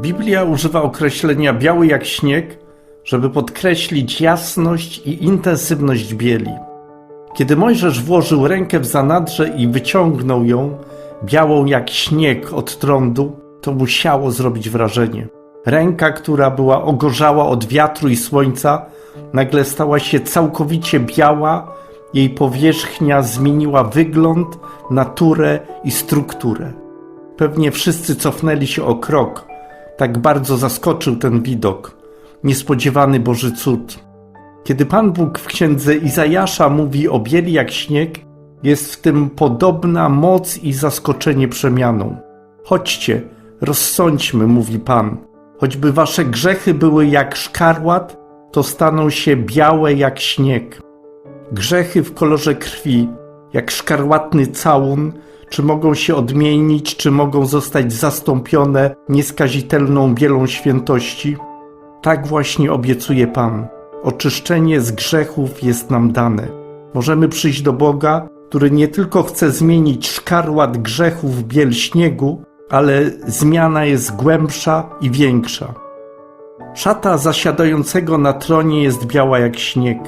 Biblia używa określenia biały jak śnieg, żeby podkreślić jasność i intensywność bieli. Kiedy Mojżesz włożył rękę w zanadrze i wyciągnął ją, białą jak śnieg od trądu, to musiało zrobić wrażenie. Ręka, która była ogorzała od wiatru i słońca, nagle stała się całkowicie biała, jej powierzchnia zmieniła wygląd, naturę i strukturę. Pewnie wszyscy cofnęli się o krok. Tak bardzo zaskoczył ten widok. Niespodziewany Boży cud. Kiedy Pan Bóg w księdze Izajasza mówi o bieli jak śnieg, jest w tym podobna moc i zaskoczenie przemianą. Chodźcie, rozsądźmy, mówi Pan. Choćby wasze grzechy były jak szkarłat, to staną się białe jak śnieg. Grzechy w kolorze krwi, jak szkarłatny całun, czy mogą się odmienić, czy mogą zostać zastąpione nieskazitelną bielą świętości? Tak właśnie obiecuje Pan. Oczyszczenie z grzechów jest nam dane. Możemy przyjść do Boga, który nie tylko chce zmienić szkarłat grzechów w biel śniegu, ale zmiana jest głębsza i większa. Szata zasiadającego na tronie jest biała jak śnieg.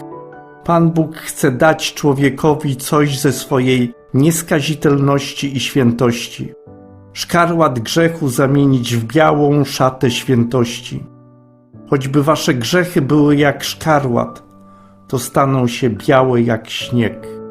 Pan Bóg chce dać człowiekowi coś ze swojej nieskazitelności i świętości. Szkarłat grzechu zamienić w białą szatę świętości. Choćby wasze grzechy były jak szkarłat, to staną się białe jak śnieg.